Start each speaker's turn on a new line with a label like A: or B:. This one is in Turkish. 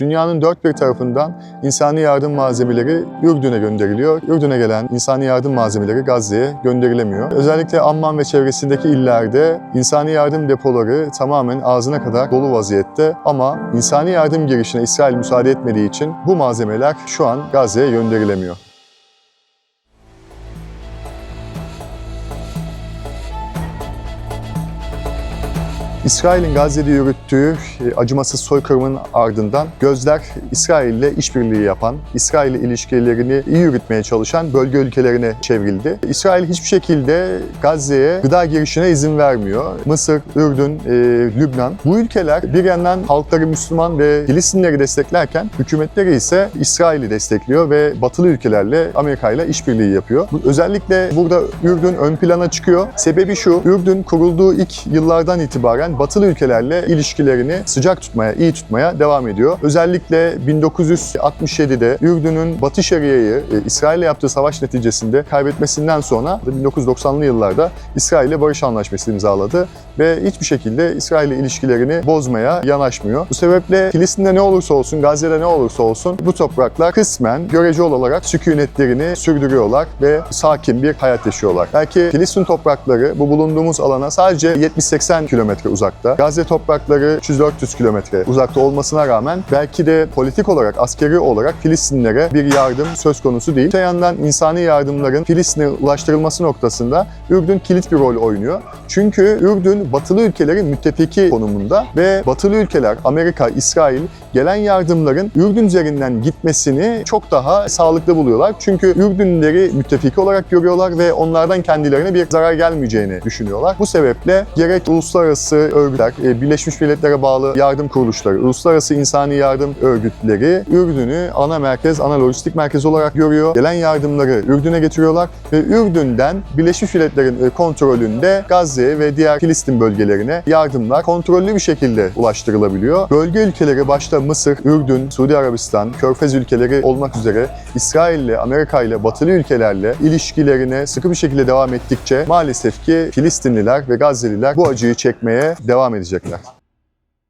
A: Dünyanın dört bir tarafından insani yardım malzemeleri Ürdün'e gönderiliyor. Ürdün'e gelen insani yardım malzemeleri Gazze'ye gönderilemiyor. Özellikle Amman ve çevresindeki illerde insani yardım depoları tamamen ağzına kadar dolu vaziyette ama insani yardım girişine İsrail müsaade etmediği için bu malzemeler şu an Gazze'ye gönderilemiyor. İsrail'in Gazze'de yürüttüğü e, acımasız soykırımın ardından gözler İsrail ile işbirliği yapan, İsrail ile ilişkilerini iyi yürütmeye çalışan bölge ülkelerine çevrildi. İsrail hiçbir şekilde Gazze'ye gıda girişine izin vermiyor. Mısır, Ürdün, e, Lübnan. Bu ülkeler bir yandan halkları Müslüman ve Filistinleri desteklerken hükümetleri ise İsrail'i destekliyor ve batılı ülkelerle Amerika ile işbirliği yapıyor. Özellikle burada Ürdün ön plana çıkıyor. Sebebi şu, Ürdün kurulduğu ilk yıllardan itibaren batılı ülkelerle ilişkilerini sıcak tutmaya, iyi tutmaya devam ediyor. Özellikle 1967'de Ürdün'ün Batı Şeria'yı e, İsrail'le yaptığı savaş neticesinde kaybetmesinden sonra 1990'lı yıllarda İsrail'le barış anlaşması imzaladı ve hiçbir şekilde İsrail'le ilişkilerini bozmaya yanaşmıyor. Bu sebeple Filistin'de ne olursa olsun, Gazze'de ne olursa olsun bu topraklar kısmen görece olarak sükunetlerini sürdürüyorlar ve sakin bir hayat yaşıyorlar. Belki Filistin toprakları bu bulunduğumuz alana sadece 70-80 kilometre uzakta. Gazze toprakları 300-400 kilometre uzakta olmasına rağmen belki de politik olarak, askeri olarak Filistinlere bir yardım söz konusu değil. Öte yandan insani yardımların Filistin'e ulaştırılması noktasında Ürdün kilit bir rol oynuyor. Çünkü Ürdün batılı ülkelerin müttefiki konumunda ve batılı ülkeler Amerika, İsrail gelen yardımların Ürdün üzerinden gitmesini çok daha sağlıklı buluyorlar. Çünkü Ürdünleri müttefiki olarak görüyorlar ve onlardan kendilerine bir zarar gelmeyeceğini düşünüyorlar. Bu sebeple gerek uluslararası örgütler, e, Birleşmiş Milletler'e bağlı yardım kuruluşları, uluslararası insani yardım örgütleri Ürdün'ü ana merkez, ana lojistik merkez olarak görüyor. Gelen yardımları Ürdün'e getiriyorlar ve Ürdün'den Birleşmiş Milletler'in e, kontrolünde Gazze ve diğer Filistin bölgelerine yardımlar kontrollü bir şekilde ulaştırılabiliyor. Bölge ülkeleri başta Mısır, Ürdün, Suudi Arabistan, Körfez ülkeleri olmak üzere İsrail ile Amerika ile batılı ülkelerle ilişkilerine sıkı bir şekilde devam ettikçe maalesef ki Filistinliler ve Gazze'liler bu acıyı çekmeye devam edecekler.